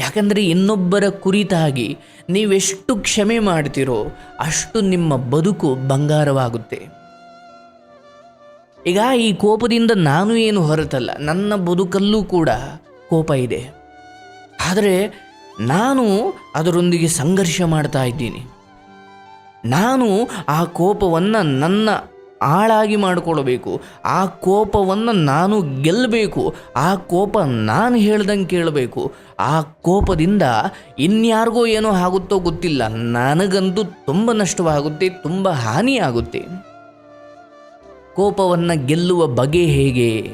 ಯಾಕಂದರೆ ಇನ್ನೊಬ್ಬರ ಕುರಿತಾಗಿ ನೀವೆಷ್ಟು ಕ್ಷಮೆ ಮಾಡ್ತಿರೋ ಅಷ್ಟು ನಿಮ್ಮ ಬದುಕು ಬಂಗಾರವಾಗುತ್ತೆ. ಈಗ ಈ ಕೋಪದಿಂದ ನಾನು ಏನು ಹೊರತಲ್ಲ, ನನ್ನ ಬದುಕಲ್ಲೂ ಕೂಡ ಕೋಪ ಇದೆ. ಆದರೆ ನಾನು ಅದರೊಂದಿಗೆ ಸಂಘರ್ಷ ಮಾಡ್ತಾ ಇದ್ದೀನಿ. ನಾನು ಆ ಕೋಪವನ್ನು ನನ್ನ ಆಳಾಗಿ ಮಾಡಿಕೊಳ್ಬೇಕು ಆ ಕೋಪವನ್ನು ನಾನು ಗೆಲ್ಲಬೇಕು. ಆ ಕೋಪ ನಾನು ಹೇಳ್ದಂಗೆ ಕೇಳಬೇಕು. ಆ ಕೋಪದಿಂದ ಇನ್ಯಾರಿಗೋ ಏನೋ ಆಗುತ್ತೋ ಗೊತ್ತಿಲ್ಲ. ನನಗಂತೂ ತುಂಬ ನಷ್ಟವಾಗುತ್ತೆ, ತುಂಬ ಹಾನಿಯಾಗುತ್ತೆ. ಕೋಪವನ್ನು ಗೆಲ್ಲುವ ಬಗೆ ಹೇಗೆ?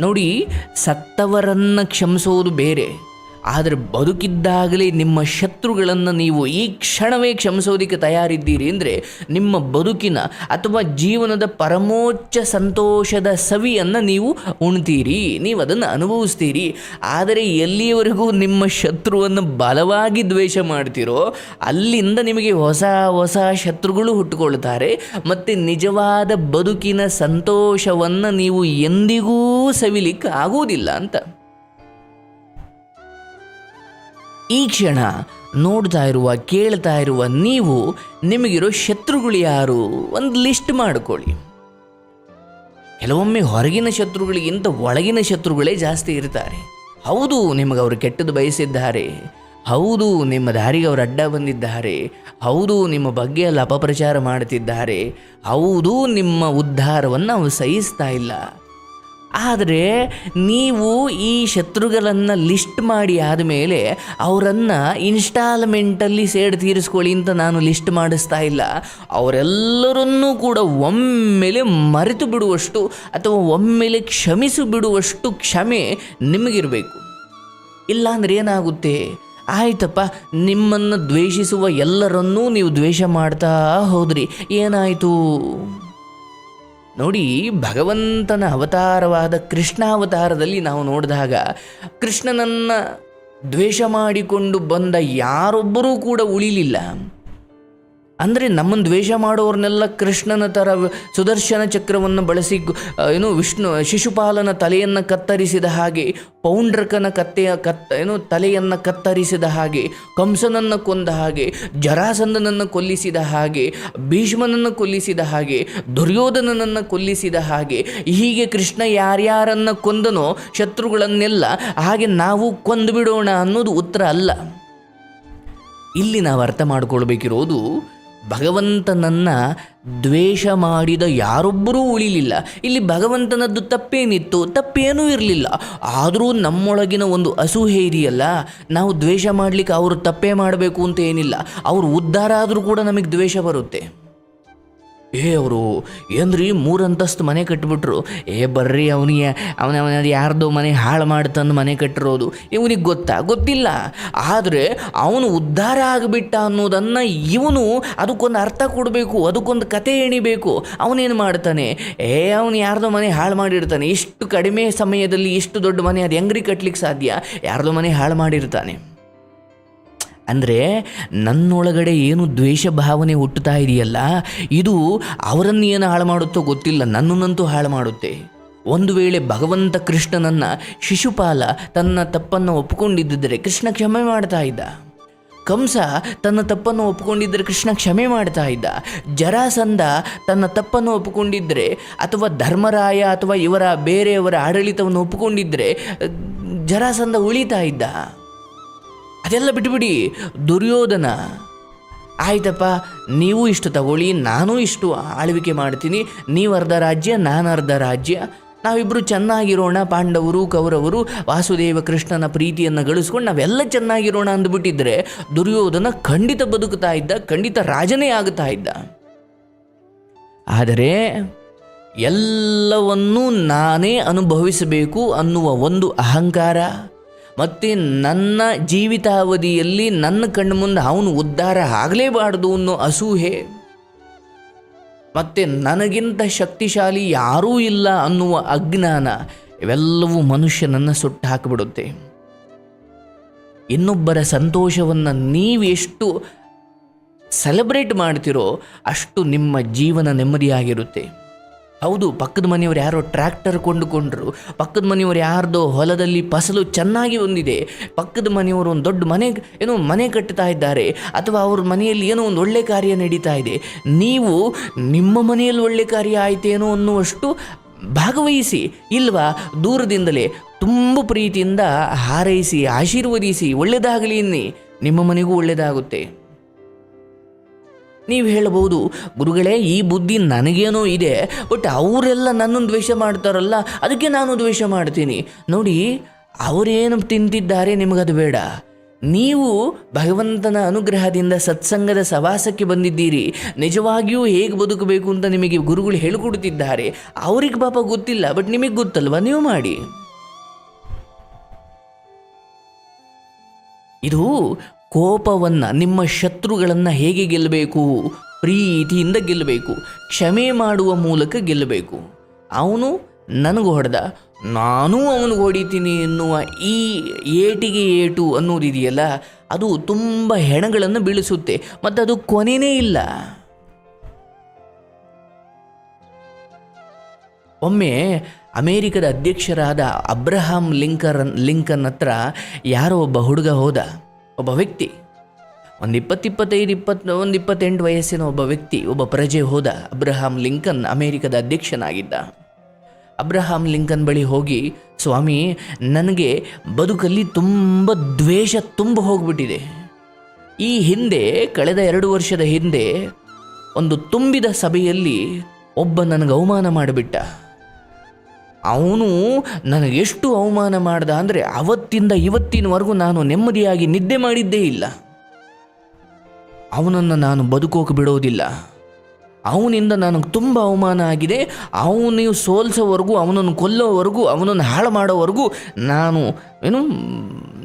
ನೋಡಿ, ಸತ್ತವರನ್ನು ಕ್ಷಮಿಸೋದು ಬೇರೆ. ಆದರೆ ಬದುಕಿದ್ದಾಗಲೇ ನಿಮ್ಮ ಶತ್ರುಗಳನ್ನು ನೀವು ಈ ಕ್ಷಣವೇ ಕ್ಷಮಿಸೋದಕ್ಕೆ ತಯಾರಿದ್ದೀರಿ ಅಂದರೆ ನಿಮ್ಮ ಬದುಕಿನ ಅಥವಾ ಜೀವನದ ಪರಮೋಚ್ಚ ಸಂತೋಷದ ಸವಿಯನ್ನು ನೀವು ಉಣ್ತೀರಿ, ನೀವು ಅದನ್ನು ಅನುಭವಿಸ್ತೀರಿ. ಆದರೆ ಎಲ್ಲಿಯವರೆಗೂ ನಿಮ್ಮ ಶತ್ರುವನ್ನು ಬಲವಾಗಿ ದ್ವೇಷ ಮಾಡ್ತೀರೋ, ಅಲ್ಲಿಂದ ನಿಮಗೆ ಹೊಸ ಹೊಸ ಶತ್ರುಗಳು ಹುಟ್ಟುಕೊಳ್ತಾರೆ. ಮತ್ತು ನಿಜವಾದ ಬದುಕಿನ ಸಂತೋಷವನ್ನು ನೀವು ಎಂದಿಗೂ ಸವಿಲಿಕ್ಕೆ ಆಗುವುದಿಲ್ಲ ಅಂತ. ಈ ಕ್ಷಣ ನೋಡ್ತಾ ಇರುವ, ಕೇಳ್ತಾ ಇರುವ ನೀವು ನಿಮಗಿರೋ ಶತ್ರುಗಳು ಯಾರು ಒಂದು ಲಿಸ್ಟ್ ಮಾಡಿಕೊಳ್ಳಿ. ಕೆಲವೊಮ್ಮೆ ಹೊರಗಿನ ಶತ್ರುಗಳಿಗಿಂತ ಒಳಗಿನ ಶತ್ರುಗಳೇ ಜಾಸ್ತಿ ಇರ್ತಾರೆ. ಹೌದು, ನಿಮಗೆ ಅವರು ಕೆಟ್ಟದ್ದು ಬಯಸಿದ್ದಾರೆ. ಹೌದು, ನಿಮ್ಮ ದಾರಿಗೆ ಅವರು ಅಡ್ಡ ಬಂದಿದ್ದಾರೆ. ಹೌದು, ನಿಮ್ಮ ಬಗ್ಗೆ ಅಲ್ಲಿ ಅಪಪ್ರಚಾರ ಮಾಡುತ್ತಿದ್ದಾರೆ ಹೌದು, ನಿಮ್ಮ ಉದ್ಧಾರವನ್ನು ಅವರು ಸಹಿಸ್ತಾ ಇಲ್ಲ. ಆದರೆ ನೀವು ಈ ಶತ್ರುಗಳನ್ನು ಲಿಸ್ಟ್ ಮಾಡಿ ಆದಮೇಲೆ ಅವರನ್ನು ಇನ್ಸ್ಟಾಲ್ಮೆಂಟಲ್ಲಿ ಸೇಡ್ ತೀರಿಸ್ಕೊಳ್ಳಿ ಅಂತ ನಾನು ಲಿಸ್ಟ್ ಮಾಡಿಸ್ತಾ ಇಲ್ಲ. ಅವರೆಲ್ಲರನ್ನೂ ಕೂಡ ಒಮ್ಮೆಲೆ ಮರೆತು ಬಿಡುವಷ್ಟು ಅಥವಾ ಒಮ್ಮೆಲೆ ಕ್ಷಮಿಸಿ ಬಿಡುವಷ್ಟು ಕ್ಷಮೆ ನಿಮಗಿರಬೇಕು. ಇಲ್ಲಾಂದ್ರೆ ಏನಾಗುತ್ತೆ? ಆಯ್ತಪ್ಪ, ನಿಮ್ಮನ್ನು ದ್ವೇಷಿಸುವ ಎಲ್ಲರನ್ನೂ ನೀವು ದ್ವೇಷ ಮಾಡ್ತಾ ಹೋದ್ರಿ. ಏನಾಯಿತು? ನೋಡಿ ಭಗವಂತನ ಅವತಾರವಾದ ಕೃಷ್ಣಾವತಾರದಲ್ಲಿ ನಾವು ನೋಡಿದಾಗ ಕೃಷ್ಣನನ್ನು ದ್ವೇಷ ಮಾಡಿಕೊಂಡು ಬಂದ ಯಾರೊಬ್ಬರೂ ಕೂಡ ಉಳಿಲಿಲ್ಲ. ಅಂದರೆ ನಮ್ಮನ್ನು ದ್ವೇಷ ಮಾಡೋರ್ನೆಲ್ಲ ಕೃಷ್ಣನ ಥರ ಸುದರ್ಶನ ಚಕ್ರವನ್ನು ಬಳಸಿ ಏನು ವಿಷ್ಣು, ಶಿಶುಪಾಲನ ತಲೆಯನ್ನು ಕತ್ತರಿಸಿದ ಹಾಗೆ, ಪೌಂಡ್ರಕನ ಕತ್ತೆಯ ಕತ್ತ ಏನು ತಲೆಯನ್ನು ಕತ್ತರಿಸಿದ ಹಾಗೆ, ಕಂಸನನ್ನು ಕೊಂದ ಹಾಗೆ ಜರಾಸಂದನನ್ನು ಕೊಲ್ಲಿಸಿದ ಹಾಗೆ, ಭೀಷ್ಮನನ್ನು ಕೊಲ್ಲಿಸಿದ ಹಾಗೆ, ದುರ್ಯೋಧನನನ್ನು ಕೊಲ್ಲಿಸಿದ ಹಾಗೆ, ಹೀಗೆ ಕೃಷ್ಣ ಯಾರ್ಯಾರನ್ನು ಕೊಂದನೋ ಶತ್ರುಗಳನ್ನೆಲ್ಲ ಹಾಗೆ ನಾವು ಕೊಂದು ಬಿಡೋಣ ಅನ್ನೋದು ಉತ್ತರ ಅಲ್ಲ. ಇಲ್ಲಿ ನಾವು ಅರ್ಥ ಮಾಡ್ಕೊಳ್ಬೇಕಿರೋದು ಭಗವಂತನನ್ನ ದ್ವೇಷ ಮಾಡಿದ ಯಾರೊಬ್ಬರೂ ಉಳಿಲಿಲ್ಲ. ಇಲ್ಲಿ ಭಗವಂತನದ್ದು ತಪ್ಪೇನಿತ್ತು? ತಪ್ಪೇನೂ ಇರಲಿಲ್ಲ. ಆದರೂ ನಮ್ಮೊಳಗಿನ ಒಂದು ಅಸೂಹೆ ಇದೆಯಲ್ಲ? ನಾವು ದ್ವೇಷ ಮಾಡಲಿಕ್ಕೆ ಅವರು ತಪ್ಪೇ ಮಾಡಬೇಕು ಅಂತ ಏನಿಲ್ಲ. ಅವರು ಉದ್ಧಾರ ಆದರೂ ಕೂಡ ನಮಗೆ ದ್ವೇಷ ಬರುತ್ತೆ. ಏ ಅವರು, ಏನ್ರಿ ಮೂರು ಅಂತಸ್ತು ಮನೆ ಕಟ್ಬಿಟ್ರು? ಏ ಬರ್ರಿ ಅವನಿಗೆ, ಅವನ ಅವನ ಯಾರ್ದೋ ಮನೆ ಹಾಳು ಮಾಡ್ತಂದು ಮನೆ ಕಟ್ಟಿರೋದು. ಇವನಿಗೆ ಗೊತ್ತಾ? ಗೊತ್ತಿಲ್ಲ. ಆದರೆ ಅವನು ಉದ್ಧಾರ ಆಗಿಬಿಟ್ಟ ಅನ್ನೋದನ್ನು ಇವನು ಅದಕ್ಕೊಂದು ಅರ್ಥ ಕೊಡಬೇಕು, ಅದಕ್ಕೊಂದು ಕತೆ ಎಣಿಬೇಕು. ಅವನೇನು ಮಾಡ್ತಾನೆ? ಏ, ಅವನು ಯಾರ್ದೋ ಮನೆ ಹಾಳು ಮಾಡಿರ್ತಾನೆ. ಇಷ್ಟು ಕಡಿಮೆ ಸಮಯದಲ್ಲಿ ಇಷ್ಟು ದೊಡ್ಡ ಮನೆ ಅದು ಹೆಂಗ್ರಿ ಕಟ್ಲಿಕ್ಕೆ ಸಾಧ್ಯ? ಯಾರ್ದೋ ಮನೆ ಹಾಳು ಮಾಡಿರ್ತಾನೆ. ಅಂದರೆ ನನ್ನೊಳಗಡೆ ಏನು ದ್ವೇಷ ಭಾವನೆ ಹುಟ್ಟುತ್ತಾ ಇದೆಯಲ್ಲ, ಇದು ಅವರನ್ನು ಏನು ಹಾಳು ಮಾಡುತ್ತೋ ಗೊತ್ತಿಲ್ಲ, ನನ್ನನ್ನಂತೂ ಹಾಳು ಮಾಡುತ್ತೆ. ಒಂದು ವೇಳೆ ಭಗವಂತ ಕೃಷ್ಣನನ್ನ ಶಿಶುಪಾಲ, ತನ್ನ ತಪ್ಪನ್ನು ಒಪ್ಪಿಕೊಂಡಿದ್ದರೆ ಕೃಷ್ಣ ಕ್ಷಮೆ ಮಾಡ್ತಾ ಇದ್ದ. ಕಂಸ ತನ್ನ ತಪ್ಪನ್ನು ಒಪ್ಪಿಕೊಂಡಿದ್ದರೆ ಕೃಷ್ಣ ಕ್ಷಮೆ ಮಾಡ್ತಾ ಇದ್ದ. ಜರಾಸಂಧ ತನ್ನ ತಪ್ಪನ್ನು ಒಪ್ಪಿಕೊಂಡಿದ್ದರೆ ಅಥವಾ ಧರ್ಮರಾಯ ಅಥವಾ ಇವರ ಬೇರೆಯವರ ಆಡಳಿತವನ್ನು ಒಪ್ಪಿಕೊಂಡಿದ್ದರೆ, ಜರಾಸಂಧ ಉಳಿತಾ ಇದ್ದ. ಅದೆಲ್ಲ ಬಿಟ್ಬಿಡಿ, ದುರ್ಯೋಧನ. ಆಯ್ತಪ್ಪ, ನೀವು ಇಷ್ಟು ತಗೊಳ್ಳಿ, ನಾನು ಇಷ್ಟು ಆಳ್ವಿಕೆ ಮಾಡ್ತೀನಿ. ನೀವು ಅರ್ಧ ರಾಜ್ಯ, ನಾನು ಅರ್ಧ ರಾಜ್ಯ. ನಾವಿಬ್ಬರು ಚೆನ್ನಾಗಿರೋಣ, ಪಾಂಡವರು, ಕೌರವರು, ವಾಸುದೇವ, ಕೃಷ್ಣನ ಪ್ರೀತಿಯನ್ನು ಗಳಿಸ್ಕೊಂಡು ನಾವೆಲ್ಲ ಚೆನ್ನಾಗಿರೋಣ ಅಂದ್ಬಿಟ್ಟಿದ್ರೆ, ದುರ್ಯೋಧನ ಖಂಡಿತ ಬದುಕ್ತಾ ಇದ್ದ, ಖಂಡಿತ ರಾಜನೇ ಆಗುತ್ತಾ ಇದ್ದ. ಆದರೆ, ಎಲ್ಲವನ್ನೂ ನಾನೇ ಅನುಭವಿಸಬೇಕು ಅನ್ನುವ ಒಂದು ಅಹಂಕಾರ. ಮತ್ತು ನನ್ನ ಜೀವಿತಾವಧಿಯಲ್ಲಿ ನನ್ನ ಕಣ್ಣು ಮುಂದೆ ಅವನು ಉದ್ಧಾರ ಆಗಲೇಬಾರ್ದು ಅನ್ನೋ ಅಸೂಹೆ ಮತ್ತು ನನಗಿಂತ ಶಕ್ತಿಶಾಲಿ ಯಾರೂ ಇಲ್ಲ ಅನ್ನುವ ಅಜ್ಞಾನ, ಇವೆಲ್ಲವೂ ಮನುಷ್ಯನನ್ನು ಸುಟ್ಟು ಹಾಕಿಬಿಡುತ್ತೆ. ಇನ್ನೊಬ್ಬರ ಸಂತೋಷವನ್ನು ನೀವೆಷ್ಟು ಸೆಲೆಬ್ರೇಟ್ ಮಾಡ್ತಿರೋ ಅಷ್ಟು ನಿಮ್ಮ ಜೀವನ ನೆಮ್ಮದಿಯಾಗಿರುತ್ತೆ. ಹೌದು, ಪಕ್ಕದ ಮನೆಯವರು ಯಾರೋ ಟ್ರ್ಯಾಕ್ಟರ್ ಕೊಂಡುಕೊಂಡ್ರು. ಪಕ್ಕದ ಮನೆಯವರು ಯಾರ್ದೋ ಹೊಲದಲ್ಲಿ ಫಸಲು ಚೆನ್ನಾಗಿ ಬಂದಿದೆ. ಪಕ್ಕದ ಮನೆಯವರು ಒಂದು ದೊಡ್ಡ ಮನೆ, ಏನೋ ಮನೆ ಕಟ್ಟುತ್ತಾ ಇದ್ದಾರೆ. ಅಥವಾ ಅವ್ರ ಮನೆಯಲ್ಲಿ ಏನೋ ಒಂದು ಒಳ್ಳೆ ಕಾರ್ಯ ನಡೀತಾ ಇದೆ. ನೀವು ನಿಮ್ಮ ಮನೆಯಲ್ಲಿ ಒಳ್ಳೆ ಕಾರ್ಯ ಆಯಿತೇನೋ ಅನ್ನುವಷ್ಟು ಭಾಗವಹಿಸಿ, ಇಲ್ವಾ? ದೂರದಿಂದಲೇ ತುಂಬ ಪ್ರೀತಿಯಿಂದ ಹಾರೈಸಿ, ಆಶೀರ್ವದಿಸಿ ಒಳ್ಳೆಯದಾಗಲಿ ಇನ್ನಿ ನಿಮ್ಮ ಮನೆಗೂ ಒಳ್ಳೆಯದಾಗುತ್ತೆ ನೀವು ಹೇಳಬಹುದು, ಗುರುಗಳೇ, ಈ ಬುದ್ಧಿ ನನಗೇನೋ ಇದೆ ಬಟ್ ಅವರೆಲ್ಲ ನನ್ನನ್ನು ದ್ವೇಷ ಮಾಡ್ತಾರಲ್ಲ, ಅದಕ್ಕೆ ನಾನು ದ್ವೇಷ ಮಾಡ್ತೀನಿ. ನೋಡಿ, ಅವರೇನು ತಿಂತಿದ್ದಾರೆ ನಿಮಗದು ಬೇಡ. ನೀವು ಭಗವಂತನ ಅನುಗ್ರಹದಿಂದ ಸತ್ಸಂಗದ ಸವಾಸಕ್ಕೆ ಬಂದಿದ್ದೀರಿ. ನಿಜವಾಗಿಯೂ ಹೇಗೆ ಬದುಕಬೇಕು ಅಂತ ನಿಮಗೆ ಗುರುಗಳು ಹೇಳಿಕೊಡುತ್ತಿದ್ದಾರೆ. ಅವ್ರಿಗೆ ಪಾಪ ಗೊತ್ತಿಲ್ಲ ಬಟ್ ನಿಮಗೆ ಗೊತ್ತಲ್ವಾ? ನೀವು ಮಾಡಿ. ಇದು ಕೋಪವನ್ನು, ನಿಮ್ಮ ಶತ್ರುಗಳನ್ನು ಹೇಗೆ ಗೆಲ್ಲಬೇಕು? ಪ್ರೀತಿಯಿಂದ ಗೆಲ್ಲಬೇಕು. ಕ್ಷಮೆ ಮಾಡುವ ಮೂಲಕ ಗೆಲ್ಲಬೇಕು. ಅವನು ನನಗೆ ಹೊಡೆದ, ನಾನೂ ಅವನಿಗೆ ಹೊಡಿತೀನಿ ಎನ್ನುವ ಈ ಏಟಿಗೆ ಏಟು ಅನ್ನೋದಿದೆಯಲ್ಲ ಅದು ತುಂಬ ಹೆಣಗಳನ್ನು ಬೀಳಿಸುತ್ತೆ, ಮತ್ತು ಅದು ಕೊನೆಯೇ ಇಲ್ಲ. ಒಮ್ಮೆ ಅಮೇರಿಕದ ಅಧ್ಯಕ್ಷರಾದ ಅಬ್ರಹಾಂ ಲಿಂಕನ್ ಲಿಂಕನ್ ಹತ್ರ ಯಾರೋ ಒಬ್ಬ ಹುಡುಗ ಹೋದ. ಒಬ್ಬ ವ್ಯಕ್ತಿ, ಒಂದು ಇಪ್ಪತ್ತಿಪ್ಪತ್ತೈದು, ಇಪ್ಪತ್ತು, ಒಂದು ಇಪ್ಪತ್ತೆಂಟು ವಯಸ್ಸಿನ ಒಬ್ಬ ವ್ಯಕ್ತಿ, ಒಬ್ಬ ಪ್ರಜೆ ಹೋದ ಅಬ್ರಹಾಂ ಲಿಂಕನ್ ಅಮೇರಿಕದ ಅಧ್ಯಕ್ಷನಾಗಿದ್ದ. ಅಬ್ರಹಾಂ ಲಿಂಕನ್ ಬಳಿ ಹೋಗಿ, ಸ್ವಾಮಿ, ನನಗೆ ಬದುಕಲ್ಲಿ ತುಂಬ ದ್ವೇಷ ತುಂಬ ಹೋಗ್ಬಿಟ್ಟಿದೆ. ಈ ಹಿಂದೆ, ಕಳೆದ ಎರಡು ವರ್ಷದ ಹಿಂದೆ, ಒಂದು ತುಂಬಿದ ಸಭೆಯಲ್ಲಿ ಒಬ್ಬ ನನಗೆ ಅವಮಾನ ಮಾಡಿಬಿಟ್ಟ. ಅವನು ನನಗೆಷ್ಟು ಅವಮಾನ ಮಾಡ್ದ ಅಂದರೆ ಅವತ್ತಿಂದ ಇವತ್ತಿನವರೆಗೂ ನಾನು ನೆಮ್ಮದಿಯಾಗಿ ನಿದ್ದೆ ಮಾಡಿದ್ದೇ ಇಲ್ಲ. ಅವನನ್ನು ನಾನು ಬದುಕೋಕೆ ಬಿಡೋದಿಲ್ಲ. ಅವನಿಂದ ನನಗೆ ತುಂಬ ಅವಮಾನ ಆಗಿದೆ. ಅವನು ಸೋಲ್ಸೋವರೆಗೂ, ಅವನನ್ನು ಕೊಲ್ಲೋವರೆಗೂ, ಅವನನ್ನು ಹಾಳು ಮಾಡೋವರೆಗೂ ನಾನು ಏನು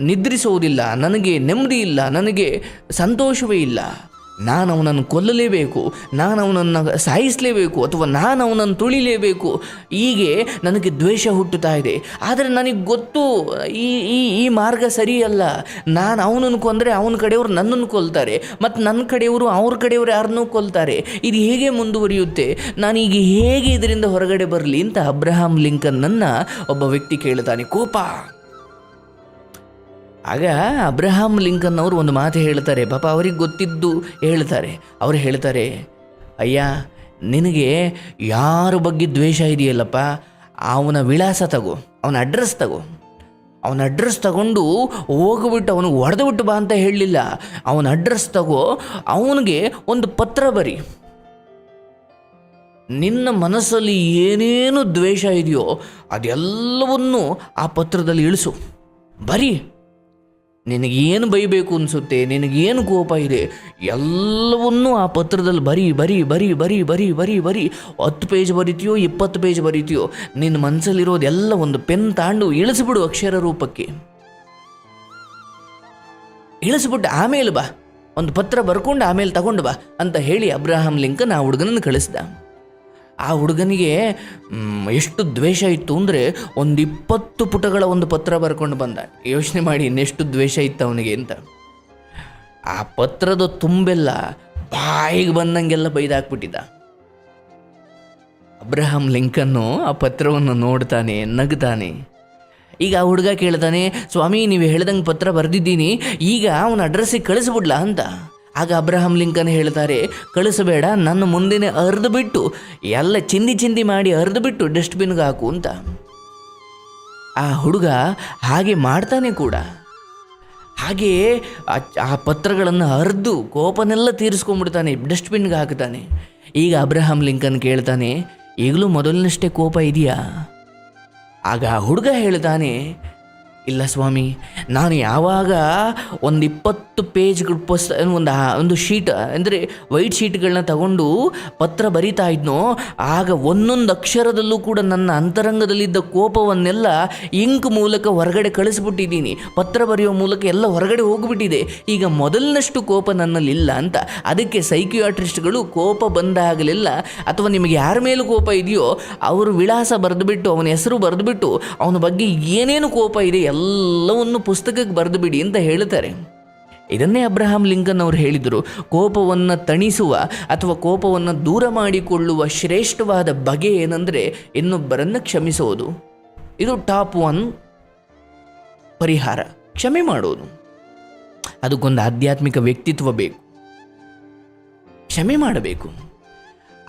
ನಿದ್ರಿಸೋದಿಲ್ಲ. ನನಗೆ ನೆಮ್ಮದಿ ಇಲ್ಲ. ನನಗೆ ಸಂತೋಷವೇ ಇಲ್ಲ. ನಾನು ಅವನನ್ನು ಕೊಲ್ಲಲೇಬೇಕು, ನಾನು ಅವನನ್ನು ಸಾಯಿಸಲೇಬೇಕು ಅಥವಾ ನಾನು ಅವನನ್ನು ತುಳಿಲೇಬೇಕು. ಹೀಗೆ ನನಗೆ ದ್ವೇಷ ಹುಟ್ಟುತ್ತಾ ಇದೆ. ಆದರೆ ನನಗೆ ಗೊತ್ತು, ಈ ಈ ಈ ಮಾರ್ಗ ಸರಿಯಲ್ಲ. ನಾನು ಅವನನ್ನು ಕೊಂದರೆ ಅವನ ಕಡೆಯವರು ನನ್ನನ್ನು ಕೊಲ್ತಾರೆ. ಮತ್ತು ನನ್ನ ಕಡೆಯವರು ಅವ್ರ ಕಡೆಯವರು ಯಾರನ್ನೂ ಕೊಲ್ತಾರೆ. ಇದು ಹೇಗೆ ಮುಂದುವರಿಯುತ್ತೆ? ನಾನೀಗ ಹೇಗೆ ಇದರಿಂದ ಹೊರಗಡೆ ಬರಲಿ ಅಂತ ಅಬ್ರಹಾಂ ಲಿಂಕನ್ನನ್ನು ಒಬ್ಬ ವ್ಯಕ್ತಿ ಕೇಳ್ತಾನೆ ಕೋಪ! ಆಗ ಅಬ್ರಹಾಂ ಲಿಂಕನ್ ಅವರು ಒಂದು ಮಾತು ಹೇಳ್ತಾರೆ, ಪಾಪ ಅವ್ರಿಗೆ ಗೊತ್ತಿದ್ದು ಹೇಳ್ತಾರೆ. ಅವ್ರು ಹೇಳ್ತಾರೆ, ಅಯ್ಯ, ನಿನಗೆ ಯಾರ ಬಗ್ಗೆ ದ್ವೇಷ ಇದೆಯಲ್ಲಪ್ಪ? ಅವನ ವಿಳಾಸ ತಗೋ, ಅವನ ಅಡ್ರೆಸ್ ತಗೋ. ಅವನ ಅಡ್ರೆಸ್ ತಗೊಂಡು ಹೋಗ್ಬಿಟ್ಟು ಅವನಿಗೆ ಹೊಡೆದು ಬಿಟ್ಟು ಬಾ ಅಂತ ಹೇಳಲಿಲ್ಲ. ಅವನ ಅಡ್ರೆಸ್ ತಗೋ, ಅವನಿಗೆ ಒಂದು ಪತ್ರ ಬರಿ. ನಿನ್ನ ಮನಸ್ಸಲ್ಲಿ ಏನೇನು ದ್ವೇಷ ಇದೆಯೋ ಅದೆಲ್ಲವನ್ನು ಆ ಪತ್ರದಲ್ಲಿ ಇಳಿಸು. ಬರೀ. ನಿನಗೇನು ಬೈಬೇಕು ಅನಿಸುತ್ತೆ? ನಿನಗೇನು ಕೋಪ ಇದೆ? ಎಲ್ಲವನ್ನೂ ಆ ಪತ್ರದಲ್ಲಿ ಬರಿ ಬರಿ ಬರಿ ಬರಿ ಬರಿ ಬರಿ, ಬರೀ ಹತ್ತು ಪೇಜ್ ಬರಿತೀಯೋ, ಇಪ್ಪತ್ತು ಪೇಜ್ ಬರಿತೀಯೋ, ನಿನ್ನ ಮನಸ್ಸಲ್ಲಿರೋದೆಲ್ಲ ಒಂದು ಪೆನ್ ತಾಂಡು ಇಳಿಸ್ಬಿಡು ಅಕ್ಷರ ರೂಪಕ್ಕೆ. ಇಳಿಸ್ಬಿಟ್ಟು ಆಮೇಲೆ ಬಾ. ಒಂದು ಪತ್ರ ಬರ್ಕೊಂಡು ಆಮೇಲೆ ತಗೊಂಡು ಬಾ ಅಂತ ಹೇಳಿ ಅಬ್ರಾಹಂ ಲಿಂಕನ್ ಆ ಹುಡುಗನನ್ನು ಕಳಿಸ್ದ. ಆ ಹುಡುಗನಿಗೆ ಎಷ್ಟು ದ್ವೇಷ ಇತ್ತು ಅಂದರೆ ಒಂದು ಇಪ್ಪತ್ತು ಪುಟಗಳ ಒಂದು ಪತ್ರ ಬರ್ಕೊಂಡು ಬಂದ. ಯೋಚನೆ ಮಾಡಿ ಇನ್ನೆಷ್ಟು ದ್ವೇಷ ಇತ್ತು ಅವನಿಗೆ ಅಂತ. ಆ ಪತ್ರದ ತುಂಬೆಲ್ಲ ಬಾಯಿಗೆ ಬಂದಂಗೆಲ್ಲ ಬೈದಾಕ್ಬಿಟ್ಟಿದ್ದ. ಅಬ್ರಹಾಂ ಲಿಂಕನ್ನು ಆ ಪತ್ರವನ್ನು ನೋಡ್ತಾನೆ, ನಗ್ತಾನೆ. ಈಗ ಆ ಹುಡುಗ ಕೇಳ್ತಾನೆ, ಸ್ವಾಮಿ, ನೀವು ಹೇಳ್ದಂಗೆ ಪತ್ರ ಬರೆದಿದ್ದೀನಿ, ಈಗ ಅವನ ಅಡ್ರೆಸ್ಸಿಗೆ ಕಳಿಸ್ಬಿಡ್ಲಾ? ಅಂತ. ಆಗ ಅಬ್ರಹಾಂ ಲಿಂಕನ್ ಹೇಳ್ತಾರೆ, ಕಳಿಸಬೇಡ, ನನ್ನ ಮುಂದಿನ ಅರ್ದು ಬಿಟ್ಟು, ಎಲ್ಲ ಚಿಂದಿ ಚಿಂದಿ ಮಾಡಿ ಅರ್ದು ಬಿಟ್ಟು ಡಸ್ಟ್ಬಿನ್ಗೆ ಹಾಕು ಅಂತ. ಆ ಹುಡುಗ ಹಾಗೆ ಮಾಡ್ತಾನೆ ಕೂಡ. ಹಾಗೆಯೇ ಆ ಪತ್ರಗಳನ್ನು ಅರ್ದು ಕೋಪನೆಲ್ಲ ತೀರಿಸ್ಕೊಂಡ್ಬಿಡ್ತಾನೆ, ಡಸ್ಟ್ಬಿನ್ಗೆ ಹಾಕ್ತಾನೆ. ಈಗ ಅಬ್ರಹಾಂ ಲಿಂಕನ್ ಕೇಳ್ತಾನೆ, ಈಗಲೂ ಮೊದಲಿನಷ್ಟೇ ಕೋಪ ಇದೆಯಾ? ಆಗ ಆ ಹುಡುಗ ಹೇಳ್ತಾನೆ ಇಲ್ಲ ಸ್ವಾಮಿ, ನಾನು ಯಾವಾಗ ಒಂದು ಇಪ್ಪತ್ತು ಪೇಜ್ಗಳು ಪುಸ್ತ ಒಂದು ಒಂದು ಶೀಟ್ ಅಂದರೆ ವೈಟ್ ಶೀಟ್ಗಳನ್ನ ತಗೊಂಡು ಪತ್ರ ಬರಿತಾ ಇದ್ನೋ, ಆಗ ಒಂದೊಂದು ಅಕ್ಷರದಲ್ಲೂ ಕೂಡ ನನ್ನ ಅಂತರಂಗದಲ್ಲಿದ್ದ ಕೋಪವನ್ನೆಲ್ಲ ಇಂಕ್ ಮೂಲಕ ಹೊರಗಡೆ ಕಳಿಸ್ಬಿಟ್ಟಿದ್ದೀನಿ. ಪತ್ರ ಬರೆಯೋ ಮೂಲಕ ಎಲ್ಲ ಹೊರಗಡೆ ಹೋಗ್ಬಿಟ್ಟಿದೆ. ಈಗ ಮೊದಲಿನಷ್ಟು ಕೋಪ ನನ್ನಲ್ಲಿಲ್ಲ ಅಂತ. ಅದಕ್ಕೆ ಸೈಕಿಯಾಟ್ರಿಸ್ಟ್ಗಳು ಕೋಪ ಬಂದಾಗಲಿಲ್ಲ, ಅಥವಾ ನಿಮಗೆ ಯಾರ ಮೇಲೂ ಕೋಪ ಇದೆಯೋ, ಅವರು ವಿಳಾಸ ಬರೆದುಬಿಟ್ಟು, ಅವನ ಹೆಸರು ಬರೆದುಬಿಟ್ಟು, ಅವನ ಬಗ್ಗೆ ಏನೇನು ಕೋಪ ಇದೆ ಎಲ್ಲವನ್ನು ಪುಸ್ತಕಕ್ಕೆ ಬರೆದು ಬಿಡಿ ಅಂತ ಹೇಳ್ತಾರೆ. ಇದನ್ನೇ ಅಬ್ರಹಾಂ ಲಿಂಕನ್ ಅವರು ಹೇಳಿದರು, ಕೋಪವನ್ನು ತಣಿಸುವ ಅಥವಾ ಕೋಪವನ್ನು ದೂರ ಮಾಡಿಕೊಳ್ಳುವ ಶ್ರೇಷ್ಠವಾದ ಬಗೆ ಏನಂದರೆ ಇನ್ನೊಬ್ಬರನ್ನು ಕ್ಷಮಿಸೋದು. ಇದು ಟಾಪ್ ಒನ್ ಪರಿಹಾರ. ಕ್ಷಮೆ ಮಾಡೋದು. ಅದಕ್ಕೊಂದು ಆಧ್ಯಾತ್ಮಿಕ ವ್ಯಕ್ತಿತ್ವ ಬೇಕು. ಕ್ಷಮೆ ಮಾಡಬೇಕು.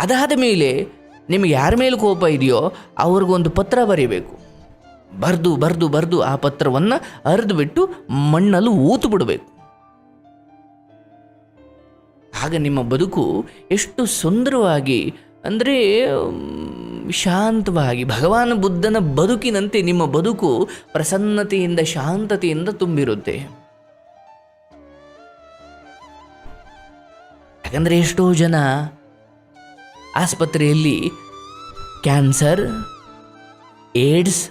ಅದಾದ ಮೇಲೆ ನಿಮಗೆ ಯಾರ ಮೇಲೆ ಕೋಪ ಇದೆಯೋ ಅವ್ರಿಗೊಂದು ಪತ್ರ ಬರೀಬೇಕು. ಬರೆದು ಬರೆದು ಬರೆದು ಆ ಪತ್ರವನ್ನು ಅರ್ದು ಬಿಟ್ಟು ಮಣ್ಣಲ್ಲಿ ಊತು ಬಿಡಬೇಕು. ಆಗ ನಿಮ್ಮ ಬದುಕು ಎಷ್ಟು ಸುಂದರವಾಗಿ, ಅಂದರೆ ಶಾಂತವಾಗಿ, ಭಗವಾನ್ ಬುದ್ಧನ ಬದುಕಿನಂತೆ ನಿಮ್ಮ ಬದುಕು ಪ್ರಸನ್ನತೆಯಿಂದ, ಶಾಂತತೆಯಿಂದ ತುಂಬಿರುತ್ತೆ. ಯಾಕಂದರೆ ಎಷ್ಟೋ ಜನ ಆಸ್ಪತ್ರೆಯಲ್ಲಿ ಕ್ಯಾನ್ಸರ್, ಏಡ್ಸ್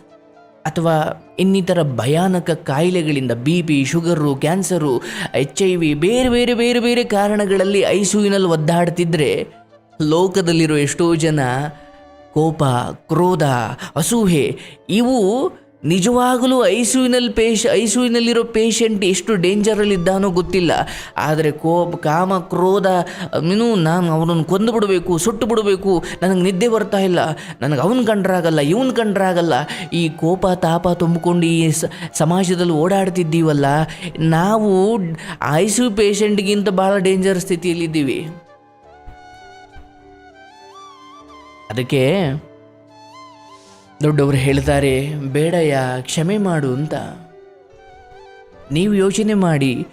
ಅಥವಾ ಇನ್ನಿತರ ಭಯಾನಕ ಕಾಯಿಲೆಗಳಿಂದ B P, sugar, cancer, H I V ಬೇರೆ ಬೇರೆ ಬೇರೆ ಬೇರೆ ಕಾರಣಗಳಲ್ಲಿ ಐಸುವಿನಲ್ಲಿ ಒದ್ದಾಡ್ತಿದ್ರೆ ಲೋಕದಲ್ಲಿರೋ ಎಷ್ಟೋ ಜನ ಕೋಪ, ಕ್ರೋಧ, ಅಸೂಹೆ, ಇವು ನಿಜವಾಗಲೂ ಐಸುವಿನಲ್ಲಿ ಪೇಶ ಐಸುವಿನಲ್ಲಿರೋ ಪೇಷಂಟ್ ಎಷ್ಟು ಡೇಂಜರಲ್ಲಿದ್ದಾನೋ ಗೊತ್ತಿಲ್ಲ. ಆದರೆ ಕೋಪ, ಕಾಮ, ಕ್ರೋಧ ಮೀನು ನಾನು ಅವನನ್ನು ಕೊಂದು ಬಿಡಬೇಕು, ಸುಟ್ಟು ಬಿಡಬೇಕು, ನನಗೆ ನಿದ್ದೆ ಬರ್ತಾ ಇಲ್ಲ. ನನಗೆ ಅವನು ಕಂಡ್ರಾಗಲ್ಲ, ಇವನು ಕಂಡ್ರಾಗಲ್ಲ. ಈ ಕೋಪ, ತಾಪ ತುಂಬಿಕೊಂಡು ಈ ಸ- ಸಮಾಜದಲ್ಲಿ ಓಡಾಡ್ತಿದ್ದೀವಲ್ಲ, ನಾವು ಐಸು ಪೇಷಂಟ್ಗಿಂತ ಭಾಳ ಡೇಂಜರ್ ಸ್ಥಿತಿಯಲ್ಲಿದ್ದೀವಿ. ಅದಕ್ಕೆ ದೊಡ್ಡವರು ಹೇಳ್ತಾರೆ ಬೇಡಯ್ಯ, ಕ್ಷಮೆ ಮಾಡು ಅಂತ. ನೀವು ಯೋಚನೆ ಮಾಡಿ,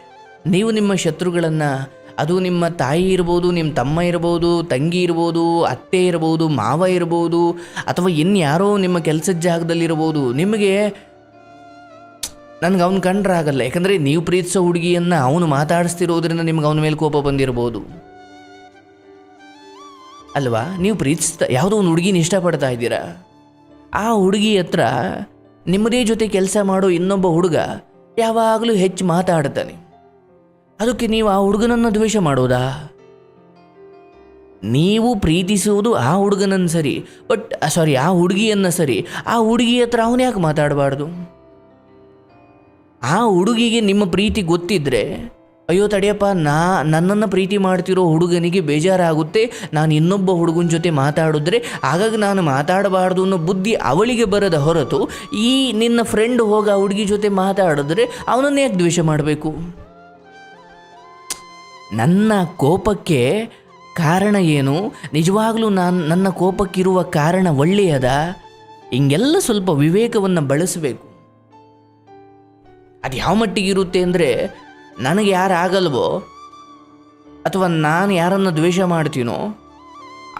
ನೀವು ನಿಮ್ಮ ಶತ್ರುಗಳನ್ನು, ಅದು ನಿಮ್ಮ ತಾಯಿ ಇರ್ಬೋದು, ನಿಮ್ಮ ತಮ್ಮ ಇರ್ಬೋದು, ತಂಗಿ ಇರ್ಬೋದು, ಅತ್ತೆ ಇರ್ಬೋದು, ಮಾವ ಇರ್ಬೋದು, ಅಥವಾ ಇನ್ಯಾರೋ ನಿಮ್ಮ ಕೆಲಸದ ಜಾಗದಲ್ಲಿರ್ಬೋದು, ನಿಮಗೆ ನನಗೆ ಅವನು ಕಂಡ್ರಾಗಲ್ಲ. ಯಾಕಂದರೆ ನೀವು ಪ್ರೀತಿಸೋ ಹುಡುಗಿಯನ್ನು ಅವನು ಮಾತಾಡಿಸ್ತಿರೋದ್ರಿಂದ ನಿಮ್ಗೆ ಅವನ ಮೇಲೆ ಕೋಪ ಬಂದಿರ್ಬೋದು. ಅಲ್ವಾ? ನೀವು ಪ್ರೀತಿಸ್ತಾ, ಯಾವುದೋ ಒಂದು ಹುಡುಗಿನ ಇಷ್ಟಪಡ್ತಾ ಇದ್ದೀರಾ? ಆ ಹುಡುಗಿ ಹತ್ರ ನಿಮ್ಮದೇ ಜೊತೆ ಕೆಲಸ ಮಾಡೋ ಇನ್ನೊಬ್ಬ ಹುಡುಗ ಯಾವಾಗಲೂ ಹೆಚ್ಚು ಮಾತಾಡ್ತಾನೆ. ಅದಕ್ಕೆ ನೀವು ಆ ಹುಡುಗನನ್ನು ದ್ವೇಷ ಮಾಡೋದಾ? ನೀವು ಪ್ರೀತಿಸುವುದು ಆ ಹುಡುಗನನ್ನು ಸರಿ, ಬಟ್ ಸಾರಿ ಆ ಹುಡುಗಿಯನ್ನು ಸರಿ, ಆ ಹುಡುಗಿ ಹತ್ರ ಅವನು ಯಾಕೆ ಮಾತಾಡಬಾರ್ದು? ಆ ಹುಡುಗಿಗೆ ನಿಮ್ಮ ಪ್ರೀತಿ ಗೊತ್ತಿದ್ರೆ ಅಯ್ಯೋ ತಡೆಯಪ್ಪ, ನಾ ನನ್ನನ್ನು ಪ್ರೀತಿ ಮಾಡ್ತಿರೋ ಹುಡುಗನಿಗೆ ಬೇಜಾರಾಗುತ್ತೆ. ನಾನು ಇನ್ನೊಬ್ಬ ಹುಡುಗನ ಜೊತೆ ಮಾತಾಡಿದ್ರೆ ಆಗಾಗ ನಾನು ಮಾತಾಡಬಾರ್ದು ಅನ್ನೋ ಬುದ್ಧಿ ಅವಳಿಗೆ ಬರದ ಹೊರತು ಈ ನಿನ್ನ ಫ್ರೆಂಡ್ ಹೋಗ ಹುಡುಗಿ ಜೊತೆ ಮಾತಾಡಿದ್ರೆ ಅವನನ್ನೇ ಯಾಕೆ ದ್ವೇಷ ಮಾಡಬೇಕು? ನನ್ನ ಕೋಪಕ್ಕೆ ಕಾರಣ ಏನು? ನಿಜವಾಗ್ಲೂ ನಾನು ನನ್ನ ಕೋಪಕ್ಕಿರುವ ಕಾರಣ ಒಳ್ಳೆಯದ? ಹಿಂಗೆಲ್ಲ ಸ್ವಲ್ಪ ವಿವೇಕವನ್ನು ಬಳಸಬೇಕು. ಅದು ಯಾವ ಮಟ್ಟಿಗೆ ಇರುತ್ತೆ ಅಂದರೆ ನನಗೆ ಯಾರು ಆಗಲ್ವೋ ಅಥವಾ ನಾನು ಯಾರನ್ನು ದ್ವೇಷ ಮಾಡ್ತೀನೋ?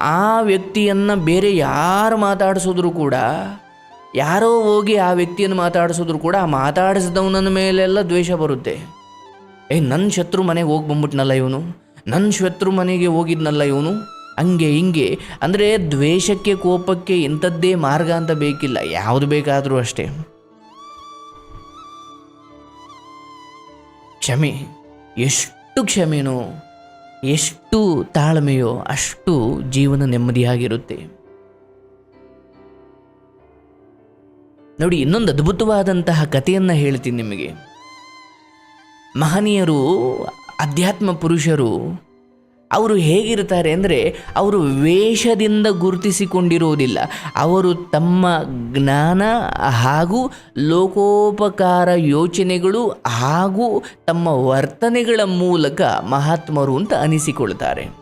ಆ ವ್ಯಕ್ತಿಯನ್ನು ಬೇರೆ ಯಾರು ಮಾತಾಡಿಸಿದ್ರು ಕೂಡ, ಯಾರೋ ಹೋಗಿ ಆ ವ್ಯಕ್ತಿಯನ್ನು ಮಾತಾಡಿಸಿದ್ರು ಕೂಡ ಆ ಮಾತಾಡಿಸಿದವನ ಮೇಲೆಲ್ಲ ದ್ವೇಷ ಬರುತ್ತೆ. ಏ ನನ್ನ ಶತ್ರು ಮನೆಗೆ ಹೋಗಿ ಬಂದ್ಬಿಟ್ನಲ್ಲ ಇವನು? ನನ್ನ ಶತ್ರು ಮನೆಗೆ ಹೋಗಿದ್ನಲ್ಲ ಇವನು? ಹಂಗೆ ಹಿಂಗೆ. ಅಂದರೆ ದ್ವೇಷಕ್ಕೆ ಕೋಪಕ್ಕೆ ಇಂಥದ್ದೇ ಮಾರ್ಗ ಅಂತ ಬೇಕಿಲ್ಲ. ಯಾವುದು ಬೇಕಾದರೂ ಅಷ್ಟೇ. ಕ್ಷಮೆ, ಎಷ್ಟು ಕ್ಷಮೆನೋ, ಎಷ್ಟು ತಾಳ್ಮೆಯೋ ಅಷ್ಟು ಜೀವನ ನೆಮ್ಮದಿಯಾಗಿರುತ್ತೆ. ನೋಡಿ, ಇನ್ನೊಂದು ಅದ್ಭುತವಾದಂತಹ ಕಥೆಯನ್ನು ಹೇಳ್ತೀನಿ ನಿಮಗೆ. ಮಹನೀಯರು, ಅಧ್ಯಾತ್ಮ ಪುರುಷರು ಅವರು ಹೇಗಿರ್ತಾರೆ ಅಂದರೆ ಅವರು ವೇಷದಿಂದ ಗುರುತಿಸಿಕೊಂಡಿರುವುದಿಲ್ಲ. ಅವರು ತಮ್ಮ ಜ್ಞಾನ ಹಾಗೂ ಲೋಕೋಪಕಾರ ಯೋಚನೆಗಳು ಹಾಗೂ ತಮ್ಮ ವರ್ತನೆಗಳ ಮೂಲಕ ಮಹಾತ್ಮರು ಅಂತ ಅನಿಸಿಕೊಳ್ತಾರೆ